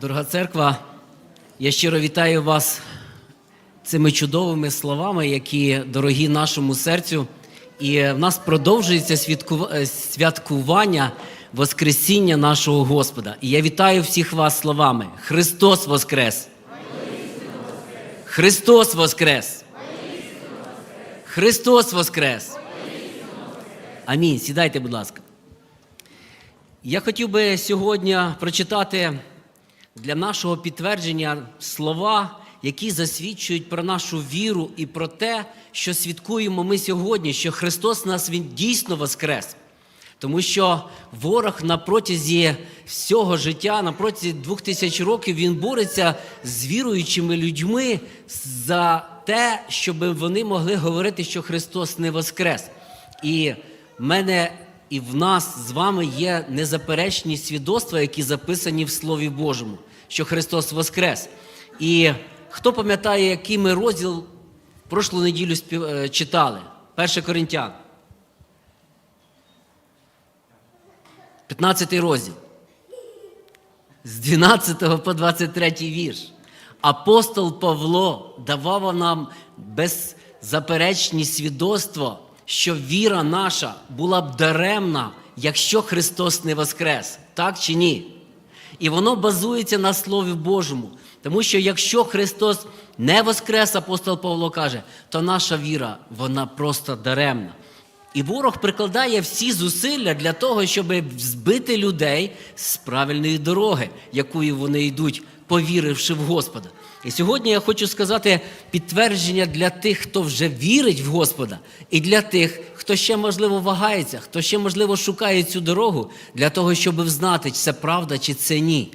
Дорога церква, я щиро вітаю вас цими чудовими словами, які дорогі нашому серцю. І в нас продовжується е, святкування Воскресіння нашого Господа. І я вітаю всіх вас словами: Христос Воскрес! Христос Воскрес! Христос Воскрес! Амінь. Сідайте, будь ласка. Я хотів би сьогодні прочитати для нашого підтвердження слова, які засвідчують про нашу віру і про те, що свідкуємо ми сьогодні, що Христос нас Він дійсно воскрес. Тому що ворог на протязі всього життя, на протязі двох тисяч років, він бореться з віруючими людьми за те, щоб вони могли говорити, що Христос не воскрес. І в мене і в нас з вами є незаперечні свідоцтва, які записані в Слові Божому, що Христос воскрес. І хто пам'ятає, який ми розділ прошлу неділю е, читали? 1 Коринтян. 15 розділ. З 12 по 23 вірш. Апостол Павло давав нам беззаперечні свідоцтво, що віра наша була б даремна, якщо Христос не воскрес. Так чи ні? І воно базується на Слові Божому. Тому що якщо Христос не воскрес, апостол Павло каже, то наша віра, вона просто даремна. І ворог прикладає всі зусилля для того, щоб збити людей з правильної дороги, якою вони йдуть, повіривши в Господа. І сьогодні я хочу сказати підтвердження для тих, хто вже вірить в Господа, і для тих, хто ще можливо вагається, хто ще можливо шукає цю дорогу для того, щоб знати, чи це правда, чи це ні.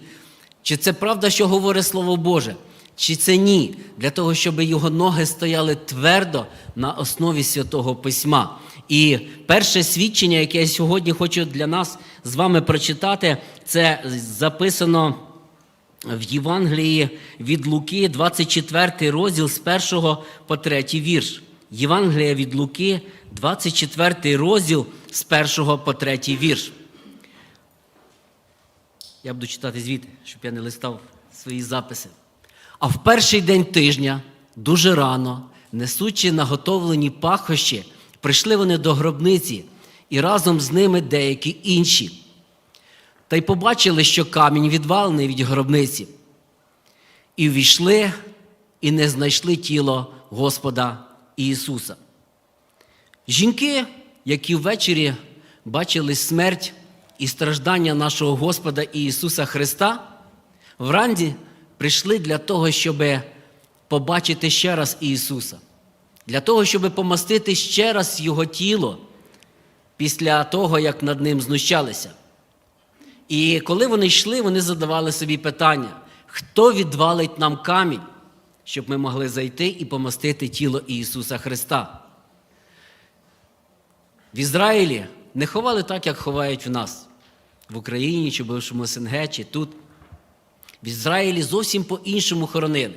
Чи це правда, що говорить Слово Боже? Чи це ні? Для того, щоб його ноги стояли твердо на основі святого письма. І перше свідчення, яке я сьогодні хочу для нас з вами прочитати, це записано в Євангелії від Луки, 24 розділ з 1 по 3 вірш. Євангелія від Луки, 24 розділ з 1 по 3 вірш. Я буду читати звідти, щоб я не листав свої записи. А в перший день тижня, дуже рано, несучи наготовлені пахощі, прийшли вони до гробниці, і разом з ними деякі інші. Та й побачили, що камінь відвалений від гробниці. І ввійшли, і не знайшли тіло Господа Ісуса. Жінки, які ввечері бачили смерть і страждання нашого Господа Ісуса Христа, вранці прийшли для того, щоб побачити ще раз Ісуса, для того, щоб помастити ще раз Його тіло після того, як над ним знущалися. І коли вони йшли, вони задавали собі питання, хто відвалить нам камінь, щоб ми могли зайти і помастити тіло Ісуса Христа. В Ізраїлі не ховали так, як ховають в нас, в Україні, чи в бившому СНГ, чи тут. В Ізраїлі зовсім по-іншому хоронили.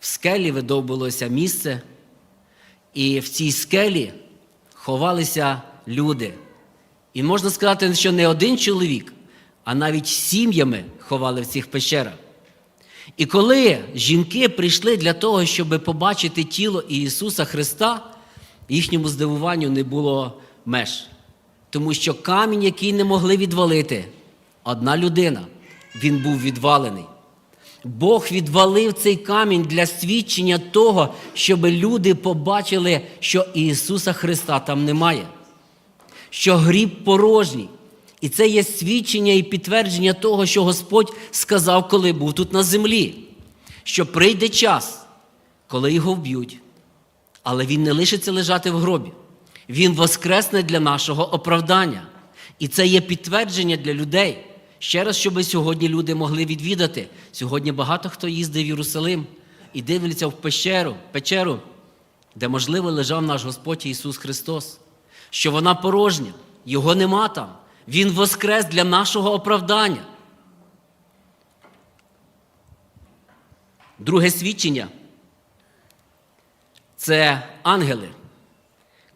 В скелі видовбилося місце, і в цій скелі ховалися люди. І можна сказати, що не один чоловік, а навіть сім'ями ховали в цих пещерах. І коли жінки прийшли для того, щоб побачити тіло Ісуса Христа, їхньому здивуванню не було меж. Тому що камінь, який не могли відвалити, одна людина, він був відвалений. Бог відвалив цей камінь для свідчення того, щоб люди побачили, що Ісуса Христа там немає, що гріб порожній. І це є свідчення і підтвердження того, що Господь сказав, коли був тут на землі, що прийде час, коли його вб'ють, але він не лишиться лежати в гробі. Він воскресне для нашого оправдання. І це є підтвердження для людей. Ще раз, щоб сьогодні люди могли відвідати. Сьогодні багато хто їздить в Єрусалим і дивляться в пещеру, печеру, де, можливо, лежав наш Господь Ісус Христос, що вона порожня, Його нема там. Він воскрес для нашого оправдання. Друге свідчення це ангели.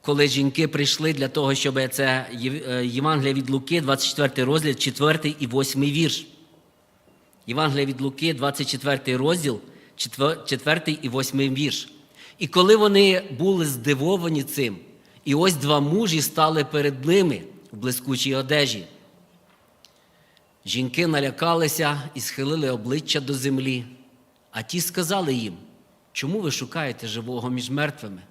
Коли жінки прийшли для того, щоб це е, Євангелія від Луки, 24 розділ, 4 і 8 вірш. Євангелія від Луки, 24 розділ, 4 і 8 вірш. І коли вони були здивовані цим, і ось два мужі стали перед ними в блискучій одежі. Жінки налякалися і схилили обличчя до землі, а ті сказали їм, чому ви шукаєте живого між мертвими?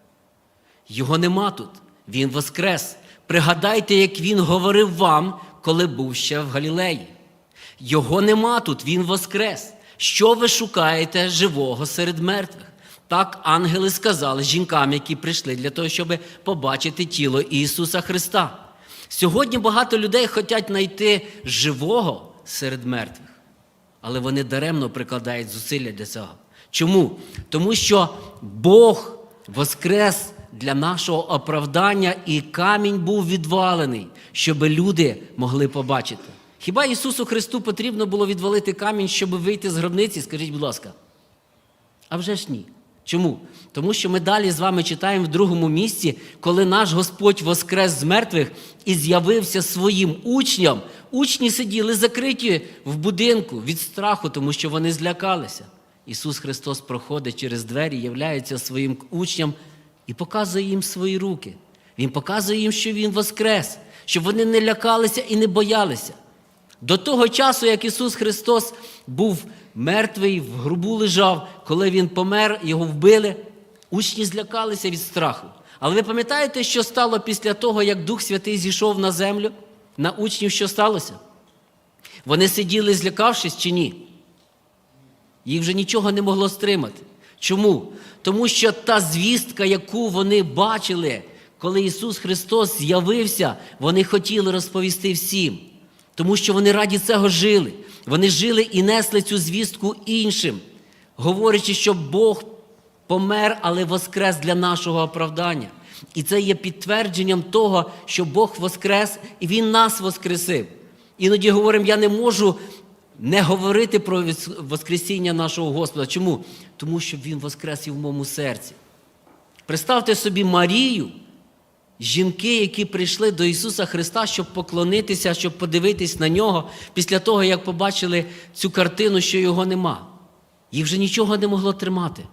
Його нема тут, Він воскрес. Пригадайте, як Він говорив вам, коли був ще в Галілеї. Його нема тут, Він воскрес. Що ви шукаєте живого серед мертвих? Так ангели сказали жінкам, які прийшли для того, щоб побачити тіло Ісуса Христа. Сьогодні багато людей хочуть знайти живого серед мертвих, але вони даремно прикладають зусилля для цього. Чому? Тому що Бог воскрес для нашого оправдання, і камінь був відвалений, щоб люди могли побачити. Хіба Ісусу Христу потрібно було відвалити камінь, щоб вийти з гробниці? Скажіть, будь ласка. А вже ж ні. Чому? Тому що ми далі з вами читаємо в другому місці, коли наш Господь воскрес з мертвих і з'явився своїм учням. Учні сиділи закриті в будинку від страху, тому що вони злякалися. Ісус Христос проходить через двері, являється своїм учням і показує їм свої руки. Він показує їм, що Він воскрес, щоб вони не лякалися і не боялися. До того часу, як Ісус Христос був мертвий, в грубу лежав, коли Він помер, його вбили, учні злякалися від страху. Але ви пам'ятаєте, що стало після того, як Дух Святий зійшов на землю? На учнів що сталося? Вони сиділи, злякавшись чи ні? Їх вже нічого не могло стримати. Чому? Тому що та звістка, яку вони бачили, коли Ісус Христос з'явився, вони хотіли розповісти всім. Тому що вони раді цього жили. Вони жили і несли цю звістку іншим, говорячи, що Бог помер, але воскрес для нашого оправдання. І це є підтвердженням того, що Бог воскрес і Він нас воскресив. Іноді говоримо, я не можу не говорити про Воскресіння нашого Господа. Чому? Тому що Він воскрес і в моєму серці. Представте собі Марію, жінки, які прийшли до Ісуса Христа, щоб поклонитися, щоб подивитись на нього, після того, як побачили цю картину, що його нема. Їх вже нічого не могло тримати.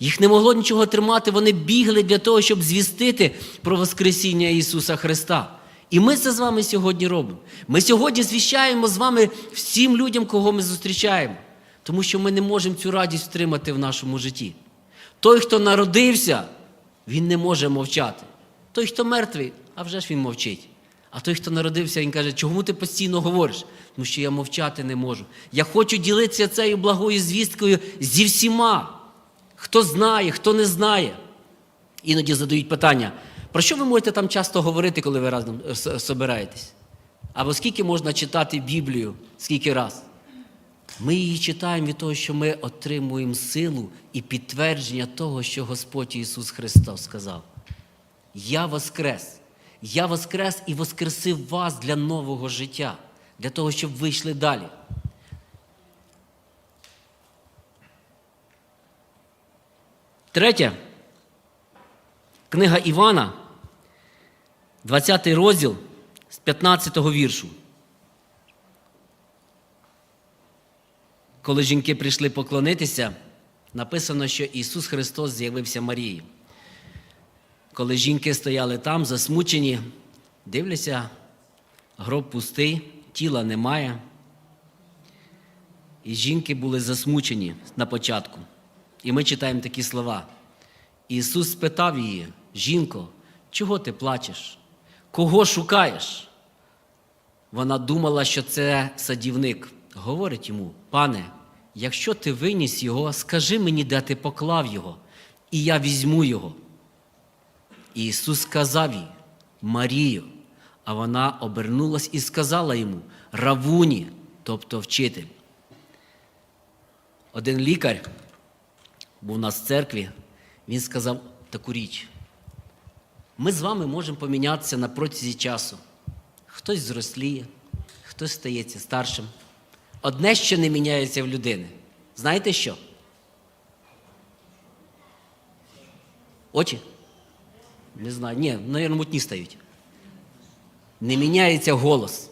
Їх не могло нічого тримати, вони бігли для того, щоб звістити про Воскресіння Ісуса Христа. І ми це з вами сьогодні робимо. Ми сьогодні звіщаємо з вами всім людям, кого ми зустрічаємо, тому що ми не можемо цю радість втримати в нашому житті. Той, хто народився, він не може мовчати. Той, хто мертвий, а вже ж він мовчить. А той, хто народився, він каже, чому ти постійно говориш? Тому що я мовчати не можу. Я хочу ділитися цією благою звісткою зі всіма. Хто знає, хто не знає. Іноді задають питання, про що ви можете там часто говорити, коли ви разом собираєтесь? Або скільки можна читати Біблію, скільки раз? Ми її читаємо від того, що ми отримуємо силу і підтвердження того, що Господь Ісус Христос сказав. Я воскрес. Я воскрес і воскресив вас для нового життя, для того, щоб ви йшли далі. Третє. Книга Івана, 20 розділ з 15 віршу. Коли жінки прийшли поклонитися, написано, що Ісус Христос з'явився Марії. Коли жінки стояли там, засмучені, дивляться, гроб пустий, тіла немає. І жінки були засмучені на початку. І ми читаємо такі слова. Ісус спитав її, жінко, чого ти плачеш? Кого шукаєш? Вона думала, що це садівник. Говорить йому, пане, якщо ти виніс його, скажи мені, де ти поклав його, і я візьму його. І Ісус сказав їй, Марію, а вона обернулась і сказала йому Равуні, тобто вчитель. Один лікар був у нас в церкві, він сказав таку річ. Ми з вами можемо помінятися на протязі часу. Хтось зросліє, хтось стається старшим. Одне, що не міняється в людини. Знаєте що? Очі? Не знаю. Ні, навірно, мутні стають. Не міняється голос.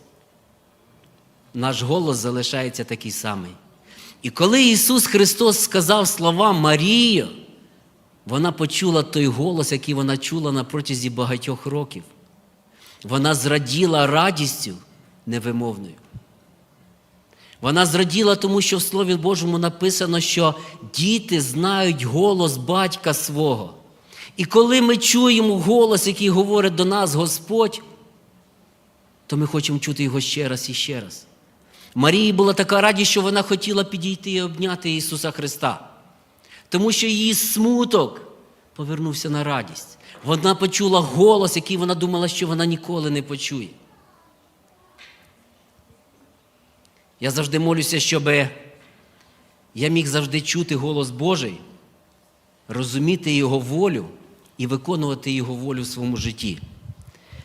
Наш голос залишається такий самий. І коли Ісус Христос сказав слова Марію, вона почула той голос, який вона чула на протязі багатьох років. Вона зраділа радістю невимовною. Вона зраділа, тому що в Слові Божому написано, що діти знають голос батька свого. І коли ми чуємо голос, який говорить до нас Господь, то ми хочемо чути його ще раз і ще раз. Марії була така радість, що вона хотіла підійти і обняти Ісуса Христа, тому що її смуток повернувся на радість. Вона почула голос, який вона думала, що вона ніколи не почує. Я завжди молюся, щоб я міг завжди чути голос Божий, розуміти Його волю і виконувати Його волю в своєму житті.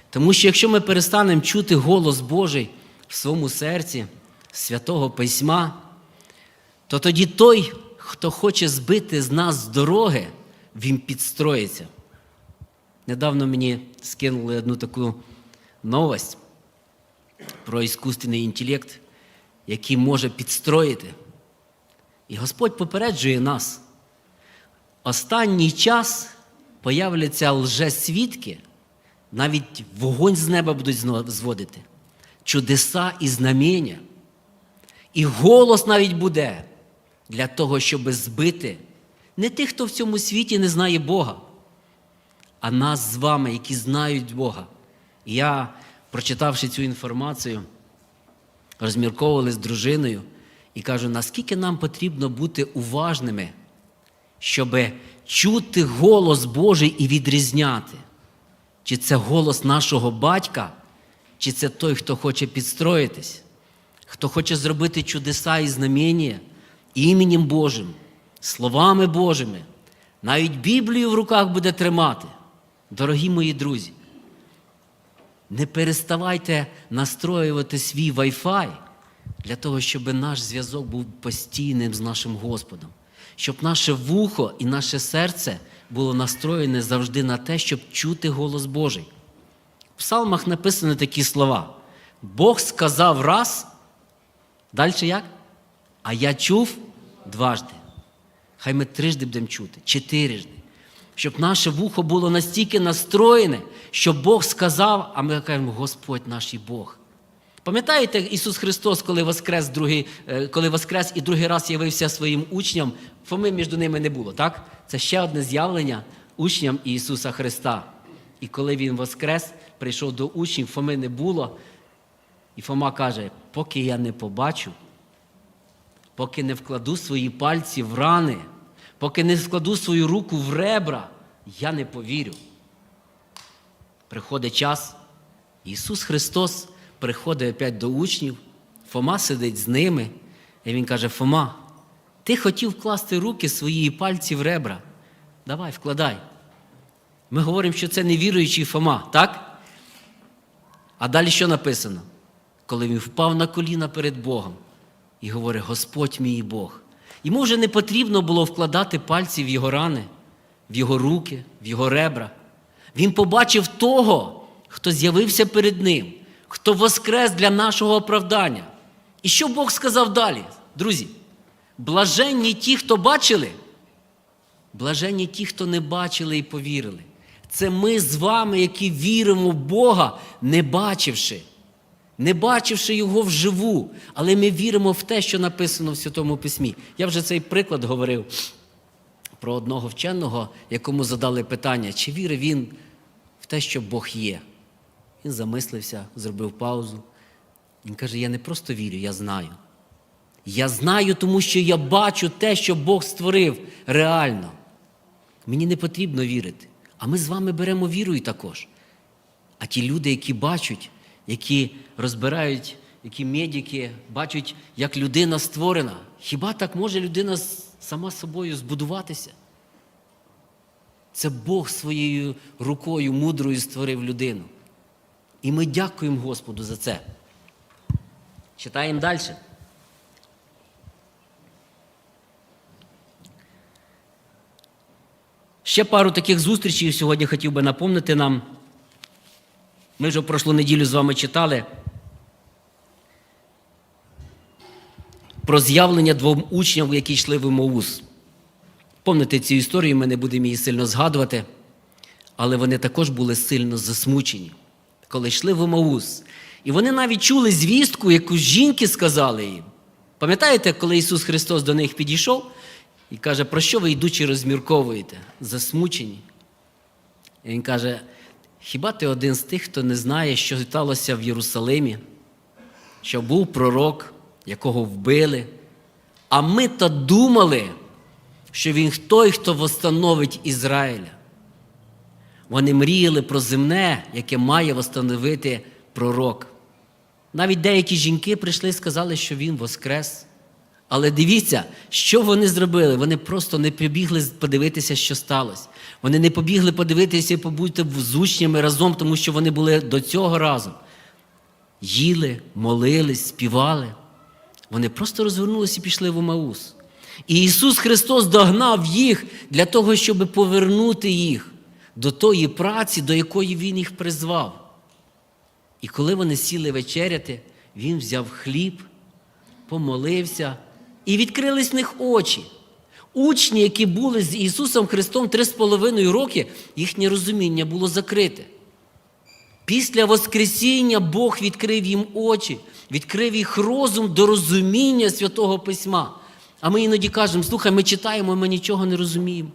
Тому що якщо ми перестанемо чути голос Божий в своєму серці, святого Письма, то тоді той, хто хоче збити з нас з дороги, він підстроїться. Недавно мені скинули одну таку новость про іскусственний інтелект, який може підстроїти. І Господь попереджує нас. Останній час появляться лжесвідки, навіть вогонь з неба будуть зводити, чудеса і знамення. І голос навіть буде для того, щоб збити не тих, хто в цьому світі не знає Бога, а нас з вами, які знають Бога. Я, прочитавши цю інформацію, розмірковували з дружиною і кажу, наскільки нам потрібно бути уважними, щоб чути голос Божий і відрізняти, чи це голос нашого батька, чи це той, хто хоче підстроїтись, хто хоче зробити чудеса і знамення іменем Божим, словами Божими, навіть Біблію в руках буде тримати. Дорогі мої друзі, не переставайте настроювати свій Wi-Fi для того, щоб наш зв'язок був постійним з нашим Господом, щоб наше вухо і наше серце було настроєне завжди на те, щоб чути голос Божий. В псалмах написані такі слова. Бог сказав раз, далі як? А я чув дважди. Хай ми трижди будемо чути, чотирижди. Щоб наше вухо було настільки настроєне, що Бог сказав, а ми кажемо, Господь наш і Бог. Пам'ятаєте, Ісус Христос, коли воскрес, другий, е, коли воскрес і другий раз явився своїм учням, Фоми між ними не було, так? Це ще одне з'явлення учням Ісуса Христа. І коли Він воскрес, прийшов до учнів, Фоми не було. І Фома каже: поки я не побачу, поки не вкладу свої пальці в рани, поки не вкладу свою руку в ребра, я не повірю. Приходить час, Ісус Христос приходить опять до учнів, Фома сидить з ними, і Він каже: Фома, ти хотів вкласти руки свої пальці в ребра. Давай, вкладай. Ми говоримо, що це невіруючий Фома, так? А далі що написано? Коли він впав на коліна перед Богом і говорить: Господь мій Бог. Йому вже не потрібно було вкладати пальці в його рани, в його руки, в його ребра. Він побачив того, хто з'явився перед ним, хто воскрес для нашого оправдання. І що Бог сказав далі? Друзі, блаженні ті, хто бачили, блаженні ті, хто не бачили і повірили. Це ми з вами, які віримо в Бога, не бачивши, не бачивши Його вживу, але ми віримо в те, що написано в Святому Письмі. Я вже цей приклад говорив про одного вченого, якому задали питання, чи вірить він в те, що Бог є. Він замислився, зробив паузу. Він каже: Я не просто вірю, я знаю. Я знаю, тому що я бачу те, що Бог створив реально. Мені не потрібно вірити. А ми з вами беремо віру і також. А ті люди, які бачать, які розбирають, які медики, бачать, як людина створена, хіба так може людина сама собою збудуватися? Це Бог своєю рукою мудрою створив людину. І ми дякуємо Господу за це. Читаємо далі. Ще пару таких зустрічей сьогодні хотів би напомнити нам. Ми вже прошлу неділю з вами читали про з'явлення двом учням, які йшли в Імаус. Помните цю історію, ми не будемо її сильно згадувати, але вони також були сильно засмучені, коли йшли в Імаус. І вони навіть чули звістку, яку жінки сказали їм. Пам'ятаєте, коли Ісус Христос до них підійшов і каже, про що ви йдучи розмірковуєте? Засмучені. І Він каже: хіба ти один з тих, хто не знає, що сталося в Єрусалимі, що був пророк, якого вбили? А ми то думали, що він той, хто восстановить Ізраїля. Вони мріяли про земне, яке має восстановити пророк. Навіть деякі жінки прийшли і сказали, що він воскрес. Але дивіться, що вони зробили? Вони просто не побігли подивитися, що сталося. Вони не побігли подивитися і побути з учнями разом, тому що вони були до цього разом. Їли, молились, співали. Вони просто розвернулися і пішли в Омаус. І Ісус Христос догнав їх для того, щоб повернути їх до тої праці, до якої Він їх призвав. І коли вони сіли вечеряти, Він взяв хліб, помолився, і відкрились в них очі. Учні, які були з Ісусом Христом три з половиною роки, їхнє розуміння було закрите. Після Воскресіння Бог відкрив їм очі, відкрив їх розум до розуміння Святого Письма. А ми іноді кажемо, слухай, ми читаємо, ми нічого не розуміємо.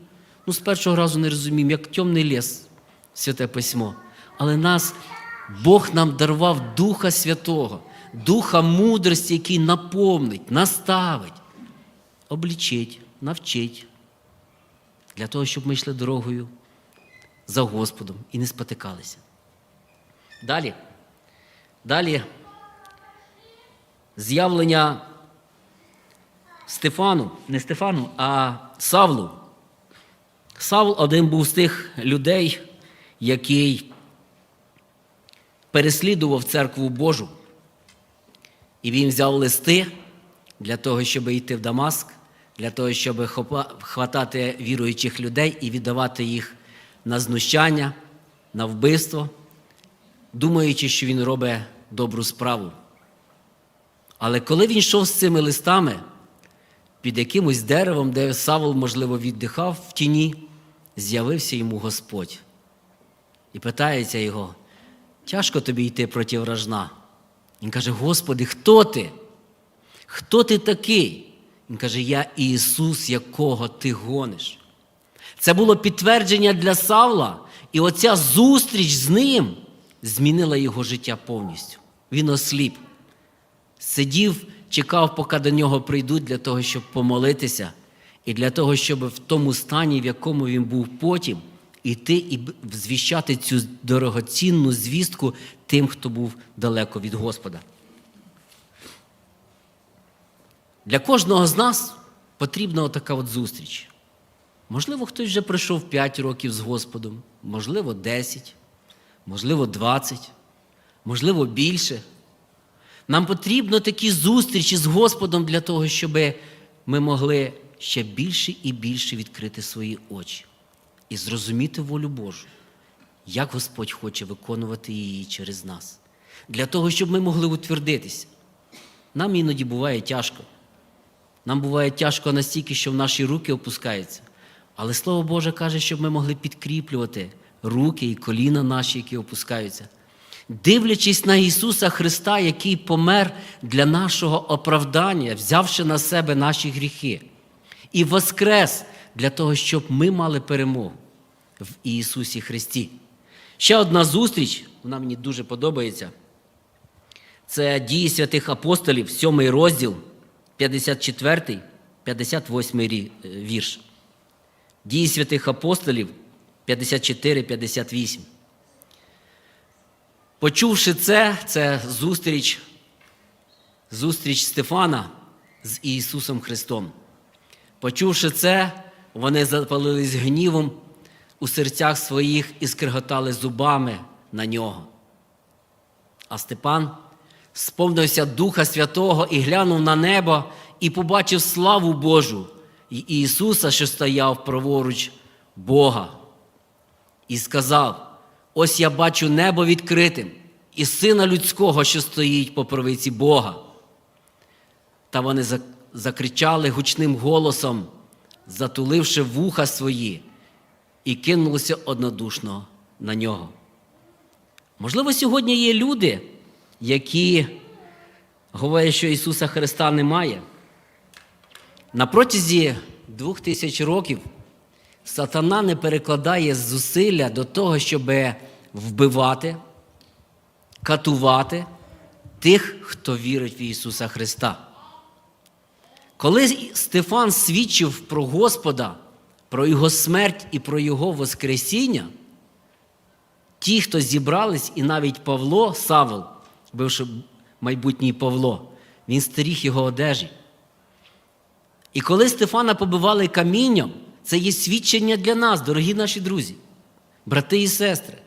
Ну, з першого разу не розуміємо, як темний ліс, Святе Письмо. Але нас, Бог нам дарував Духа Святого, Духа мудрості, який наповнить, наставить, облічить, навчить, для того, щоб ми йшли дорогою за Господом і не спотикалися. Далі. Далі з'явлення Стефану, не Стефану, а Савлу. Савл один був з тих людей, який переслідував церкву Божу. І він взяв листи для того, щоб йти в Дамаск, для того, щоб хватати віруючих людей і віддавати їх на знущання, на вбивство, думаючи, що він робить добру справу. Але коли він йшов з цими листами під якимось деревом, де Савол, можливо, віддихав в тіні, з'явився йому Господь. І питається його, тяжко тобі йти проти вражна. Він каже: Господи, хто ти? Хто ти такий? Він каже, я Ісус, якого ти гониш. Це було підтвердження для Савла, і оця зустріч з ним змінила його життя повністю. Він осліп. Сидів, чекав, поки до нього прийдуть для того, щоб помолитися, і для того, щоб в тому стані, в якому він був потім, іти і звіщати цю дорогоцінну звістку тим, хто був далеко від Господа. Для кожного з нас потрібна отака от зустріч. Можливо, хтось вже пройшов 5 років з Господом, можливо, 10, можливо, 20, можливо, більше. Нам потрібно такі зустрічі з Господом для того, щоб ми могли ще більше і більше відкрити свої очі і зрозуміти волю Божу, як Господь хоче виконувати її через нас, для того, щоб ми могли утвердитися. Нам іноді буває тяжко. Нам буває тяжко настільки, що в наші руки опускаються. Але Слово Боже каже, щоб ми могли підкріплювати руки і коліна наші, які опускаються. Дивлячись на Ісуса Христа, який помер для нашого оправдання, взявши на себе наші гріхи, і воскрес для того, щоб ми мали перемогу в Ісусі Христі. Ще одна зустріч, вона мені дуже подобається. Це дії святих апостолів, 7 розділ, 54, 58 е, вірш. Дії святих апостолів 54, 58. Почувши це, це зустріч, зустріч Стефана з Ісусом Христом. Почувши це, вони запалились гнівом у серцях своїх і скриготали зубами на нього. А Степан сповнився Духа Святого і глянув на небо і побачив славу Божу і Ісуса, що стояв праворуч Бога. І сказав: Ось я бачу небо відкритим і сина людського, що стоїть по правиці Бога. Та вони закричали гучним голосом, затуливши вуха свої, і кинулися однодушно на нього. Можливо, сьогодні є люди, які говорять, що Ісуса Христа немає. На протязі двох тисяч років сатана не перекладає зусилля до того, щоб вбивати, катувати тих, хто вірить в Ісуса Христа. Коли Стефан свідчив про Господа, про Його смерть і про Його Воскресіння, ті, хто зібрались, і навіть Павло, Савол, бивши майбутній Павло, він стеріг його одежі. І коли Стефана побивали камінням, це є свідчення для нас, дорогі наші друзі, брати і сестри.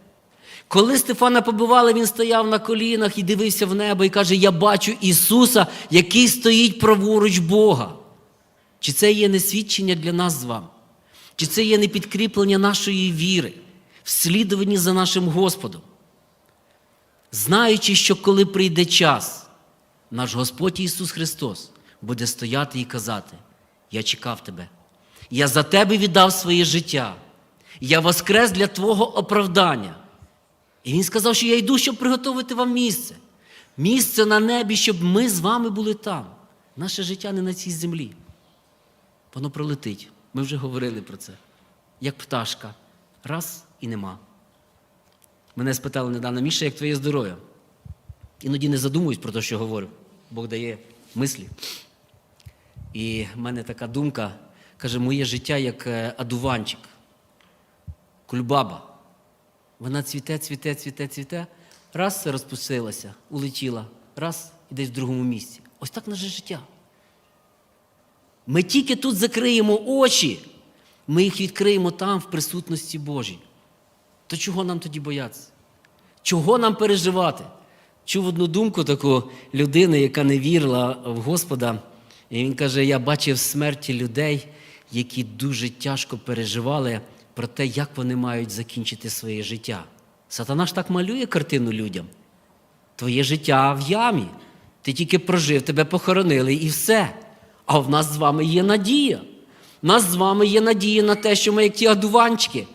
Коли Стефана побивали, він стояв на колінах і дивився в небо і каже: Я бачу Ісуса, який стоїть праворуч Бога. Чи це є не свідчення для нас з вами? Чи це є не підкріплення нашої віри, в слідуванні за нашим Господом? Знаючи, що коли прийде час, наш Господь Ісус Христос буде стояти і казати: Я чекав тебе, я за тебе віддав своє життя, я воскрес для Твого оправдання. І Він сказав, що я йду, щоб приготувати вам місце. Місце на небі, щоб ми з вами були там. Наше життя не на цій землі. Воно пролетить. Ми вже говорили про це. Як пташка. Раз і нема. Мене спитали недавно, Міша, як твоє здоров'я? Іноді не задумуюсь про те, що говорю. Бог дає мислі. І в мене така думка, каже, моє життя як е, адуванчик, кульбаба. Вона цвіте, цвіте, цвіте, цвіте, раз розпустилася, улетіла, раз і десь в другому місці. Ось так наше життя. Ми тільки тут закриємо очі, ми їх відкриємо там, в присутності Божій. То чого нам тоді боятися? Чого нам переживати? Чув одну думку таку людини, яка не вірила в Господа, і він каже: Я бачив смерті людей, які дуже тяжко переживали про те, як вони мають закінчити своє життя. Сатана ж так малює картину людям. Твоє життя в ямі. Ти тільки прожив, тебе похоронили і все. А в нас з вами є надія. У нас з вами є надія на те, що ми, як ті адуванчики,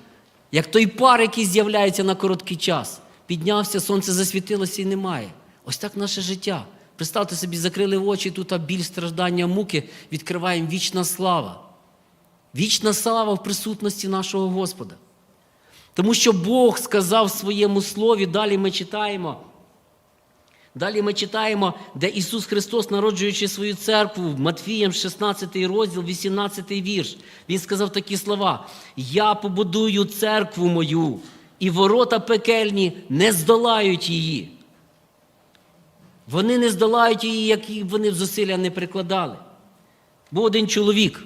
як той пар, який з'являється на короткий час. Піднявся, сонце засвітилося і немає. Ось так наше життя. Представте собі, закрили очі, тут а біль, страждання, муки, відкриваємо вічна слава. Вічна слава в присутності нашого Господа. Тому що Бог сказав в своєму слові, далі ми читаємо. Далі ми читаємо, де Ісус Христос, народжуючи свою церкву, Матфієм 16 розділ, 18 вірш. Він сказав такі слова: Я побудую церкву мою, і ворота пекельні не здолають її. Вони не здолають її, які вони зусилля не прикладали. Був один чоловік,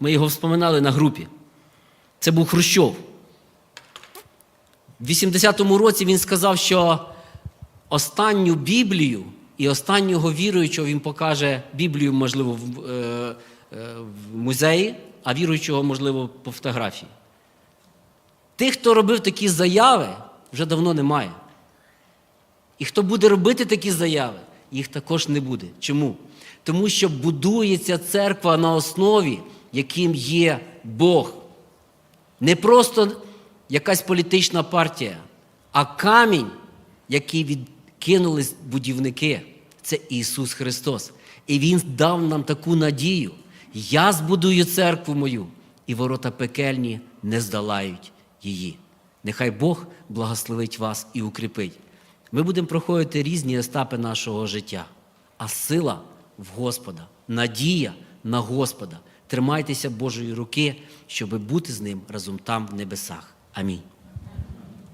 ми його вспоминали на групі. Це був Хрущов. В 80-му році він сказав, що останню Біблію і останнього віруючого він покаже Біблію, можливо, в, е, е, в музеї, а віруючого, можливо, по фотографії. Тих, хто робив такі заяви, вже давно немає. І хто буде робити такі заяви, їх також не буде. Чому? Тому що будується церква на основі, яким є Бог. Не просто якась політична партія, а камінь, який відкинули будівники, це Ісус Христос. І Він дав нам таку надію. Я збудую церкву мою, і ворота пекельні не здолають її. Нехай Бог благословить вас і укріпить. Ми будемо проходити різні етапи нашого життя, а сила в Господа, надія на Господа. Тримайтеся Божої руки, щоб бути з ним разом там в небесах. Амінь.